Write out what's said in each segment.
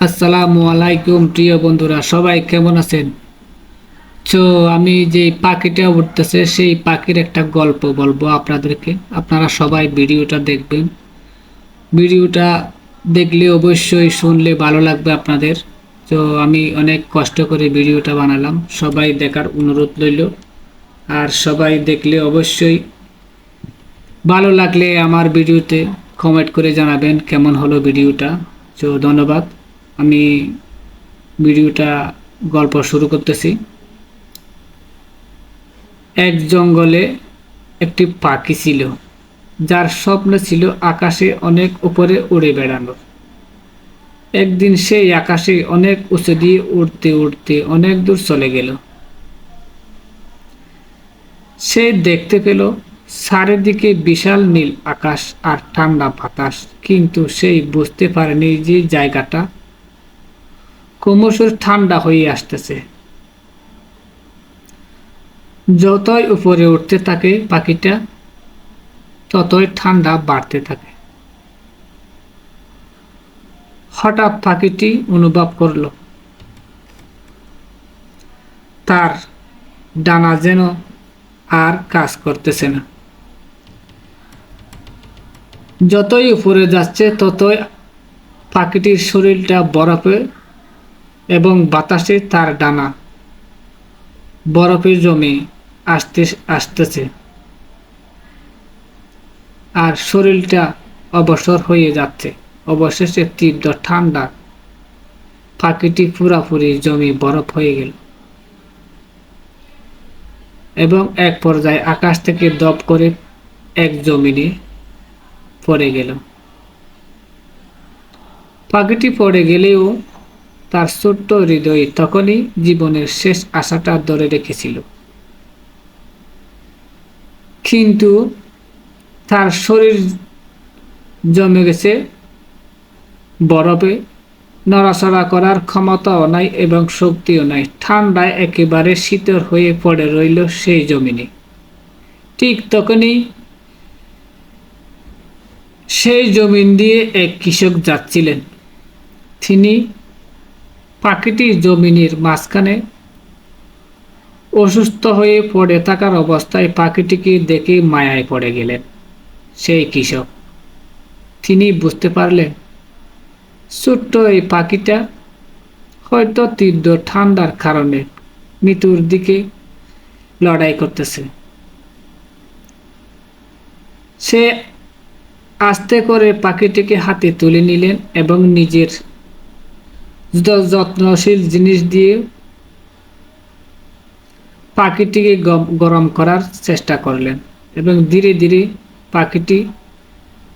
আসসালামু আলাইকুম, প্রিয় বন্ধুরা, সবাই কেমন আছেন? তো আমি যে পাখিটা উঠতেছে, সেই পাখির একটা গল্প বলব আপনাদেরকে। আপনারা সবাই ভিডিওটা দেখবেন। ভিডিওটা দেখলে অবশ্যই শুনলে ভালো লাগবে আপনাদের। তো আমি অনেক কষ্ট করে ভিডিওটা বানালাম। সবাই দেখার অনুরোধ রইল। আর সবাই দেখলে অবশ্যই ভালো লাগলে আমার ভিডিওতে কমেন্ট করে জানাবেন কেমন হলো ভিডিওটা। তো ধন্যবাদ। আমি ভিডিওটা, গল্প শুরু করতেছি। এক জঙ্গলে একটি পাখি ছিল, যার স্বপ্ন ছিল আকাশে অনেক উপরে উড়ে বেড়ানোর একদিন সেই আকাশে অনেক উঁচু দিয়ে উড়তে উড়তে অনেক দূর চলে গেল। সে দেখতে পেল, চারিদিকে বিশাল নীল আকাশ আর ঠান্ডা বাতাস, কিন্তু সেই বুঝতে পারেনি যে জায়গাটা ক্রমশ ঠান্ডা হয়ে আসতেছে। যতই উপরে উঠতে থাকে পাখিটা, ততই ঠান্ডা বাড়তে থাকে। হঠাৎ পাখিটি অনুভব করল, তার ডানা যেন আর কাজ করতেছে না। যতই উপরে যাচ্ছে, ততই পাখিটির শরীরটা বরফে এবং বাতাসে তার ডানা। বরফে জমে আসতে, আসতেছে। আর শরীরটা অবসর হয়ে যাচ্ছে। অবশেষে তীব্র ঠান্ডা পাখিটি পুরাপুরি জমি বরফ হয়ে গেল। এবং এক পর্যায়ে আকাশ থেকে দপ করে এক জমিনে পড়ে গেল। পাখিটি পড়ে গেলেও তার ছোট্ট হৃদয় তখনই জীবনের শেষ আশাটা ধরে রেখেছিল। কিন্তু তার শরীর জমে গেছে বরফে, নড়াচড়া করার ক্ষমতাও নাই এবং শক্তিও নাই। ঠান্ডায় একেবারে শীতল হয়ে পড়ে রইল সেই জমিনে। ঠিক তখনই সেই জমিন দিয়ে এক কৃষক যাচ্ছিলেন। তিনি পাখিটি জমিনের মাঝখানে অসুস্থ হয়ে পড়ে থাকার অবস্থায় পাখিটিকে দেখে মায়ায় পড়ে গেলেন সেই কৃষক। তিনি বুঝতে পারলেন, ছোট্ট এই পাখিটা হয়তো তীব্র ঠান্ডার কারণে মৃত্যুর দিকে লড়াই করতেছে। সে আস্তে করে পাখিটিকে হাতে তুলে নিলেন এবং নিজের যত্নশীল জিনিস দিয়ে পাখিটিকে গরম করার চেষ্টা করলেন এবং ধীরে ধীরে পাখিটি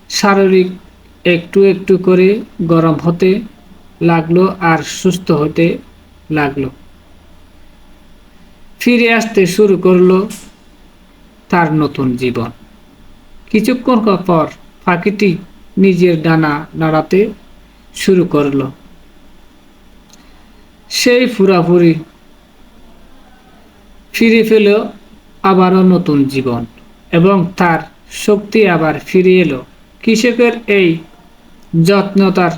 শারীরিক একটু একটু করে গরম হতে লাগল আর সুস্থ হতে লাগল। ফিরে আসতে শুরু করল তার নতুন জীবন। কিছুক্ষণ পর পাখিটি নিজের ডানা নাড়াতে শুরু করল। সেই ফুরাফুরি ফিরে পেল আবারও নতুন জীবন এবং তার শক্তি আবার ফিরে এলো। কৃষকের এই যত্নতার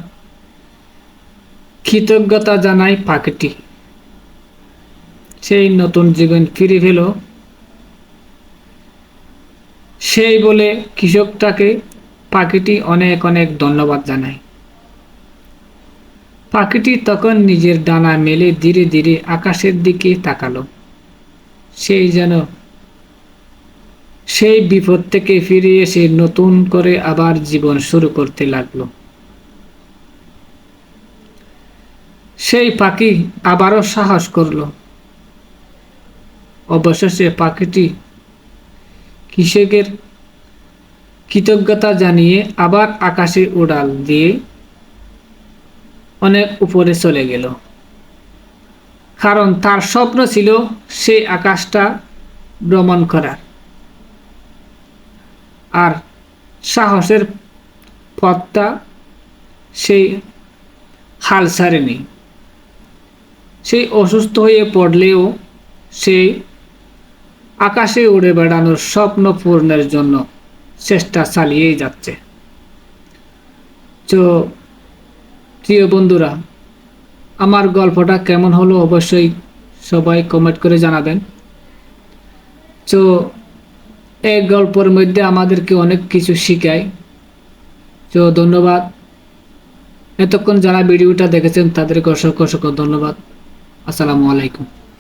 কৃতজ্ঞতা জানায় পাখিটি। সেই নতুন জীবন ফিরে পেল। সেই বলে কৃষকটাকে পাখিটি অনেক অনেক ধন্যবাদ জানায়। পাখিটি তখন নিজের ডানা মেলে ধীরে ধীরে আকাশের দিকে তাকালো। সেই যেন, সেই বিপদ থেকে ফিরে এসে নতুন করে আবার জীবন শুরু করতে লাগল। সেই পাখি আবারও সাহস করল। অবশেষে পাখিটি কৃষকের কৃতজ্ঞতা জানিয়ে আবার আকাশে উড়াল দিয়ে অনেক উপরে চলে গেল। কারণ তার স্বপ্ন ছিল সেই আকাশটা ভ্রমণ করার। আর সাহসের পথটা সেই হাল ছাড়েনি। সেই অসুস্থ হয়ে পড়লেও সেই আকাশে উড়ে বেড়ানোর স্বপ্ন পূর্ণের জন্য চেষ্টা চালিয়েই যাচ্ছে। তো প্রিয় বন্ধুরা, আমার গল্পটা কেমন হলো অবশ্যই সবাই কমেন্ট করে জানাবেন। তো, এই গল্পের মধ্যে আমাদেরকে অনেক কিছু শিখায়। তো, ধন্যবাদ। এতক্ষণ যারা ভিডিওটা দেখেছেন, তাদেরকে অসংখ্য অসংখ্য ধন্যবাদ। আসসালামু আলাইকুম।